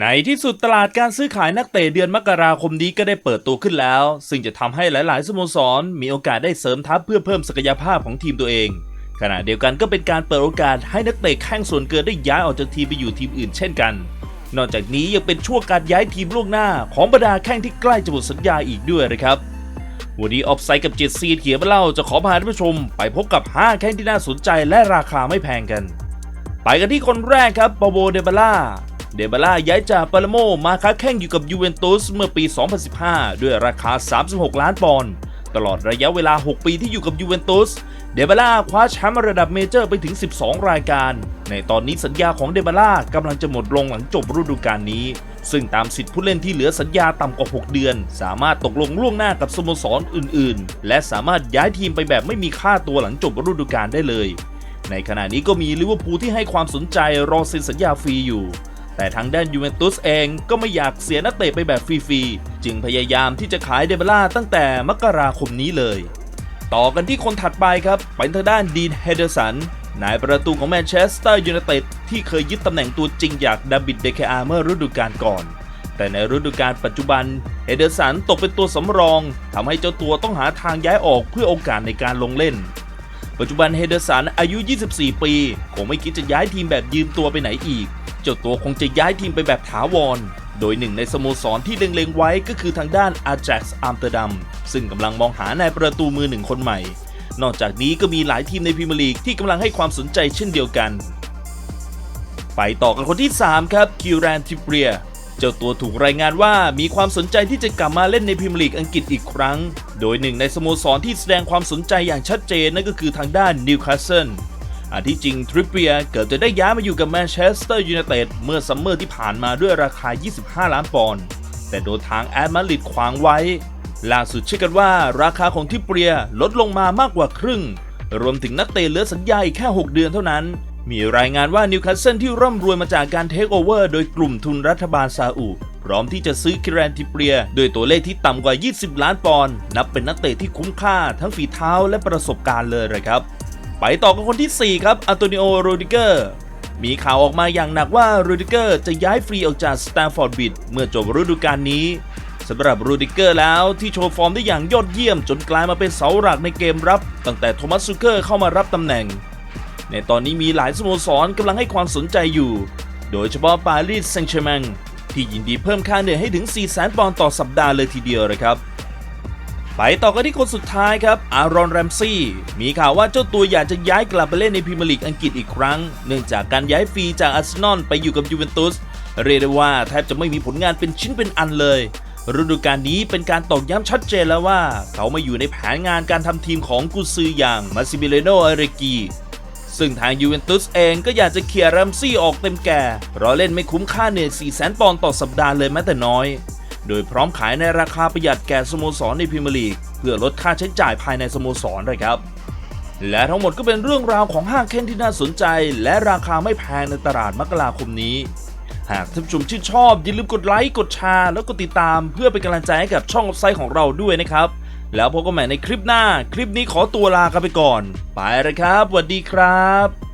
ในที่สุดตลาดการซื้อขายนักเตะเดือนมกราคมนี้ก็ได้เปิดตัวขึ้นแล้ว ซึ่งจะทำให้หลาย ๆ สโมสร มีโอกาสได้เสริมทัพเพื่อเพิ่มศักยภาพของทีมตัวเอง ขณะเดียวกันก็เป็นการเปิดโอกาสให้นักเตะแข้งส่วนเกินได้ย้ายออกจากทีมไปอยู่ทีมอื่นเช่นกัน นอกจากนี้ยังเป็นช่วงการย้ายทีมล่วงหน้าของบรรดาแข้งที่ใกล้จะหมดสัญญาอีกด้วยนะครับ วันนี้ออฟไซด์กับเจ็ดซีเขียนมาเล่าจะขอพาท่านผู้ชม ไปพบกับ 5 แข้งที่น่าสนใจและราคาไม่แพงกัน ไปกันที่คนแรกครับปาโบเดบาล่า เดบาล่าย้ายจากปาลโมมาค้าแข่งอยู่กับยูเวนตุสเมื่อปี 2015 ด้วยราคา 36 ล้านปอนด์ตลอดระยะเวลา 6 ปีที่อยู่กับยูเวนตุสเดบาล่าคว้าแชมป์ระดับเมเจอร์ไปถึง 12 รายการ ในตอนนี้สัญญาของเดบาล่ากำลังจะหมดลงหลังจบฤดูกาลนี้ ซึ่งตามสิทธิผู้เล่นที่เหลือสัญญาต่ำกว่า 6 เดือน สามารถตกลงล่วงหน้ากับสโมสรอื่น ๆ และสามารถย้ายทีมไปแบบไม่มีค่าตัวหลังจบฤดูกาลได้เลย ในขณะนี้ก็มีลิเวอร์พูลที่ให้ความสนใจรอเซ็นสัญญาฟรีอยู่ แต่ทางด้านยูเวนตุสเองก็ไม่อยากเสียนักเตะไปแบบฟรีๆ จึงพยายามที่จะขายเดเบล่าตั้งแต่มกราคมนี้เลย ต่อกันที่คนถัดไปครับ เป็นทางด้านดีนเฮเดอร์สันนายประตูของแมนเชสเตอร์ยูไนเต็ดที่เคยยึดตำแหน่งตัวจริงจากดาบิดเดคอาเมื่อฤดูกาลก่อน แต่ในฤดูกาลปัจจุบันเฮเดอร์สันตกเป็นตัวสำรองทำให้เจ้าตัวต้องหาทางย้ายออกเพื่อโอกาสในการลงเล่นปัจจุบันเฮเดอร์สันอายุ 24 ปี คงไม่คิดจะย้ายทีมแบบยืมตัวไปไหนอีก เจ้าตัวคงจะย้ายทีมไปแบบถาวร โดยหนึ่งในสโมสรที่เล็งๆไว้ก็คือทางด้านอา j a x อัมสเตอร์ดัมซึ่งกำลังมองหานายประตูมือหนึ่งคนใหม่ นอกจากนี้ก็มีหลายทีมในพรีเมียร์ลีกที่กำลังให้ความสนใจเช่นเดียวกัน ไปต่อกันคนที่ 3 ครับคิวแรนทิเปรียเจ้าตัวถูกรายงานว่ามีความสนใจที่จะกลับมาเล่นในพรีเมียร์ลีกอังกฤษอีกครั้ง โดยหนึ่งในสโมสรที่แสดงความสนใจอย่างชัดเจนนั่นก็คือทางด้านนิวคาสเซิล อันที่จริงทริปเปียเกิดจะได้ย้ายมาอยู่กับแมนเชสเตอร์ยูไนเต็ดเมื่อซัมเมอร์ที่ผ่านมาด้วยราคา 25 ล้านปอนด์แต่โดนทางแอดมาริดขวางไว้ ล่าสุดเชื่อกันว่าราคาของทริปเปียลดลงมามากกว่าครึ่ง รวมถึงนักเตะเหลือสัญญาอีกแค่ 6 เดือนเท่านั้น มีรายงานว่านิวคาสเซิลที่ร่ำรวยมาจากการเทคโอเวอร์โดยกลุ่มทุนรัฐบาลซาอุพร้อมที่จะซื้อคิรันทิเปียด้วยตัวเลขที่ต่ำกว่า 20 ล้านปอนด์นับเป็นนักเตะที่คุ้มค่าทั้งฝีเท้าและประสบการณ์เลยเลยครับ ไปต่อกับคนที่ 4 ครับอันโตนิโอโรดิเกอร์มีข่าวออกมาอย่างหนักว่าโรดิเกอร์จะย้ายฟรีออกจากสแตนฟอร์ดบิดเมื่อจบฤดูกาลนี้สำหรับโรดิเกอร์แล้วที่โชว์ฟอร์มได้อย่างยอดเยี่ยมจนกลายมาเป็นเสาหลักในเกมรับ ตั้งแต่โทมัสซูเกอร์เข้ามารับตำแหน่ง ในตอนนี้มีหลายสโมสรกำลังให้ความสนใจอยู่ โดยเฉพาะปารีสแซงต์แชร์แมงที่ยินดีเพิ่มค่าเหนื่อยให้ถึง 4 0 0 0 0 0ปอนด์ต่อสัปดาห์เลยทีเดียวนะครับ ไปต่อกันที่คนสุดท้ายครับ อารอนแรมซี่ มีข่าวว่าเจ้าตัวอยากจะย้ายกลับไปเล่นในพรีเมียร์ลีกอังกฤษอีกครั้ง เนื่องจากการย้ายฟรีจากอาร์เซนอลไปอยู่กับยูเวนตุส เรียกได้ว่าแทบจะไม่มีผลงานเป็นชิ้นเป็นอันเลย ฤดูกาลนี้เป็นการตอกย้ำชัดเจนแล้วว่า เขามาอยู่ในแผนงานการทำทีมของกุนซืออย่างมาซิมิเลโนอาเรกีซึ่งทางยูเวนตุสเองก็อยากจะเคลียร์แรมซี่ออกเต็มแก่เพราะเล่นไม่คุ้มค่าเหนื่อย4 0 0 0 0ปอนด์ต่อสัปดาห์เลยแม้แต่น้อย โดยพร้อมขายในราคาประหยัดแก่สโมสรในพรีเมียร์ลีก เพื่อลดค่าใช้จ่ายภายในสโมสรเลยครับ และทั้งหมดก็เป็นเรื่องราวของห้างเคนที่น่าสนใจ และราคาไม่แพงในตลาดมกราคมนี้ หากท่านผู้ชมชื่นชอบอย่าลืมกดไลค์กดแชร์แล้วกดติดตาม เพื่อเป็นกำลังใจให้กับช่องไซต์ของเราด้วยนะครับ แล้วพบกันใหม่ในคลิปหน้า คลิปนี้ขอตัวลากันไปก่อน ไปเลยครับสวัสดีครับ